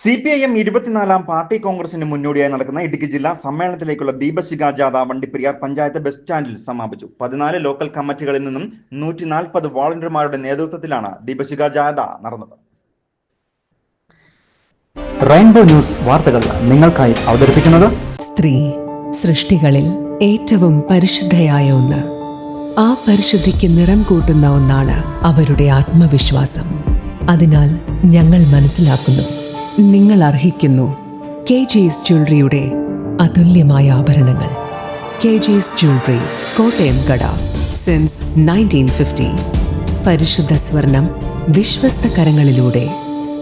C P I M ഇരുപത്തിനാലാം party കോൺഗ്രസിന് മുന്നോടിയായി നടക്കുന്ന ഇടുക്കി ജില്ലാ സമ്മേളനത്തിലേക്കുള്ള ദീപശിഖ ജാഥ വണ്ടിപ്പെരിയാർ പഞ്ചായത്ത് ബസ് സ്റ്റാൻഡിൽ സമാപിച്ചു. പതിനാല് ലോക്കൽ കമ്മിറ്റികളിൽ നിന്നും നൂറ്റി നാൽപ്പത് വോളണ്ടിയർമാരുടെ നേതൃത്വത്തിലാണ് ദീപശിഖ ജാഥ നടന്നത്. റെയിൻബോ ന്യൂസ് വാർത്തകൾ നിങ്ങൾക്കായി അവതരിപ്പിക്കുന്നത് സ്ത്രീ സൃഷ്ടികളിൽ ഏറ്റവും പരിശുദ്ധയായ ഒന്ന്. ആ പരിശുദ്ധിക്ക് നിറം കൂട്ടുന്ന ഒന്നാണ് അവരുടെ ആത്മവിശ്വാസം. അതിനാൽ ഞങ്ങൾ മനസ്സിലാക്കുന്നു. നിങ്ങൾ അർഹിക്കുന്നു കെ ജീസ് ജ്വല്ലറിയുടെ അതുല്യമായ ആഭരണങ്ങൾ. കെ ജീസ് ജ്വല്ലറി കോട്ടയം കട. സിൻസ് നയന്റീൻ ഫിഫ്റ്റി പരിശുദ്ധ സ്വർണം വിശ്വസ്ത കരങ്ങളിലൂടെ.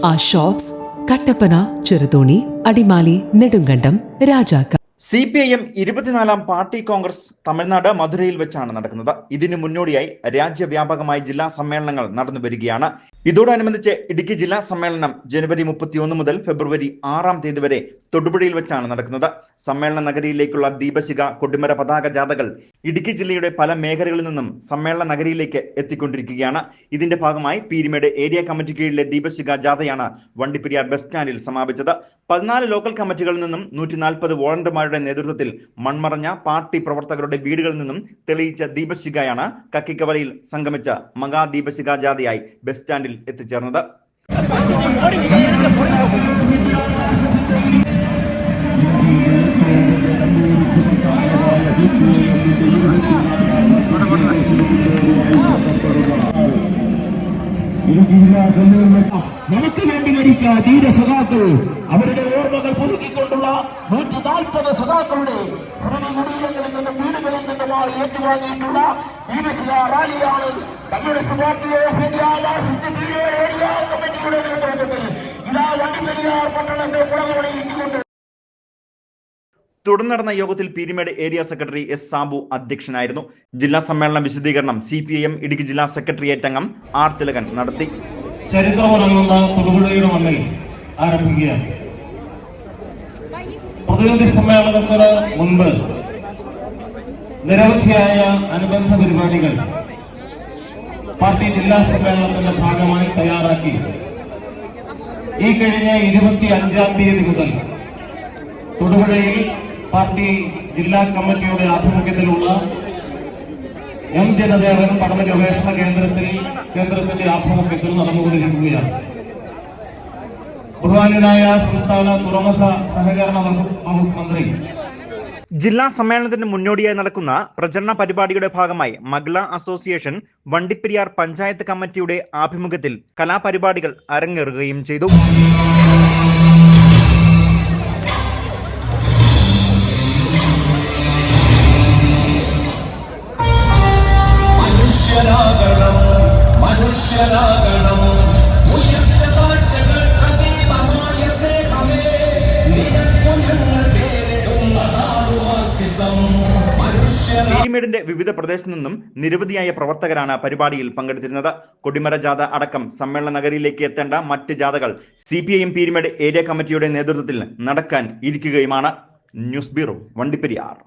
ആ ഷോപ്സ് കട്ടപ്പന ചെറുതോണി അടിമാലി നെടുങ്കണ്ടം രാജാക്ക. സി പി ഐ എം ഇരുപത്തിനാലാം പാർട്ടി കോൺഗ്രസ് തമിഴ്നാട് മധുരയിൽ വെച്ചാണ് നടക്കുന്നത്. ഇതിനു മുന്നോടിയായി രാജ്യവ്യാപകമായി ജില്ലാ സമ്മേളനങ്ങൾ നടന്നു വരികയാണ് ഇതോടനുബന്ധിച്ച് ഇടുക്കി ജില്ലാ സമ്മേളനം ജനുവരി മുപ്പത്തിയൊന്ന് മുതൽ ഫെബ്രുവരി ആറാം തീയതി വരെ തൊടുപുഴയിൽ വെച്ചാണ് നടക്കുന്നത്. സമ്മേളന നഗരിയിലേക്കുള്ള ദീപശിഖ കൊടിമര പതാക ജാഥകൾ ഇടുക്കി ജില്ലയുടെ പല മേഖലകളിൽ നിന്നും സമ്മേളന നഗരിയിലേക്ക് എത്തിക്കൊണ്ടിരിക്കുകയാണ്. ഇതിന്റെ ഭാഗമായി പീരിമേട് ഏരിയ കമ്മിറ്റി കീഴിലെ ദീപശിഖ ജാഥയാണ് വണ്ടിപ്പെരിയാർ ബസ് സ്റ്റാൻഡിൽ സമാപിച്ചത്. പതിനാല് ലോക്കൽ കമ്മിറ്റികളിൽ നിന്നും നൂറ്റി നാൽപ്പത് വോളണ്ടിയർമാരുടെ നേതൃത്വത്തിൽ മൺമറഞ്ഞ പാർട്ടി പ്രവർത്തകരുടെ വീടുകളിൽ നിന്നും തെളിയിച്ച ദീപശിഖയാണ് കക്കിക്കവലയിൽ സംഗമിച്ച മഹാദീപശിഖ ജാഥയായി ബസ് സ്റ്റാൻഡിൽ എത്തിച്ചേർന്നത്. നമുക്ക് വേണ്ടി മരിച്ച ധീര സഖാക്കൾ അവരുടെ ഓർമ്മകൾ പുതുക്കിക്കൊണ്ടുള്ള നൂറ്റി നാൽപ്പത് സഖാക്കളുടെ സ്മൃതി കുടീരങ്ങളിൽ നിന്നും വീടുകളിൽ നിന്നുമായി ഏറ്റുവാങ്ങിയിട്ടുള്ള ദീപശില റാലിയാണ് communist party of India area കമ്മിറ്റിയുടെ നേതൃത്വത്തിൽ ഇതാ വണ്ടിപ്പെരിയാർ പട്ടണത്തെ പുളകമണിയിച്ചുകൊണ്ട് തുടർന്ന് നടന്ന യോഗത്തിൽ Peerumedu area secretary S Sabu അധ്യക്ഷനായിരുന്നു. ജില്ലാ സമ്മേളനം വിശദീകരണം C P I M Idukki ജില്ലാ സെക്രട്ടേറിയറ്റ് അംഗം ആർ തിലകൻ നടത്തി. ചരിത്രമുറങ്ങുന്ന തൊടുപുഴയുടെ മണ്ണിൽ ആരംഭിക്കുകയാണ്. പ്രതിനിധി സമ്മേളനത്തിന് മുൻപ് നിരവധിയായ അനുബന്ധ പരിപാടികൾ പാർട്ടി ജില്ലാ സമ്മേളനത്തിന്റെ ഭാഗമായി തയ്യാറാക്കി. ഈ കഴിഞ്ഞ ഇരുപത്തി അഞ്ചാം തീയതി മുതൽ തൊടുപുഴയിൽ പാർട്ടി ജില്ലാ കമ്മിറ്റിയുടെ ആഭിമുഖ്യത്തിലുള്ള എം ജനദേവൻ പഠന ഗവേഷണ കേന്ദ്രത്തിൽ കേന്ദ്രത്തിന്റെ ആഭിമുഖ്യത്തിൽ നടന്നുകൊണ്ടിരിക്കുകയാണ്. ബഹുമാന്യനായ സംസ്ഥാന തുറമുഖ സഹകരണ വകുപ്പ് മന്ത്രി. ജില്ലാ സമ്മേളനത്തിന് മുന്നോടിയായി നടക്കുന്ന പ്രചരണ പരിപാടിയുടെ ഭാഗമായി മഗ്ല അസോസിയേഷൻ വണ്ടിപ്പെരിയാർ പഞ്ചായത്ത് കമ്മിറ്റിയുടെ ആഭിമുഖ്യത്തിൽ കലാപരിപാടികൾ അരങ്ങേറുകയും ചെയ്തു. പീരിമേടിന്റെ വിവിധ പ്രദേശത്തു നിന്നും നിരവധിയായ പ്രവർത്തകരാണ് പരിപാടിയിൽ പങ്കെടുത്തിരുന്നത്. കൊടിമര ജാഥ അടക്കം സമ്മേളന നഗരിയിലേക്ക് എത്തേണ്ട മറ്റ് ജാഥകൾ C P I M Peermade area കമ്മിറ്റിയുടെ നേതൃത്വത്തിൽ നടക്കാൻ ഇരിക്കുകയുമാണ്. News bureau Vandiperiyar.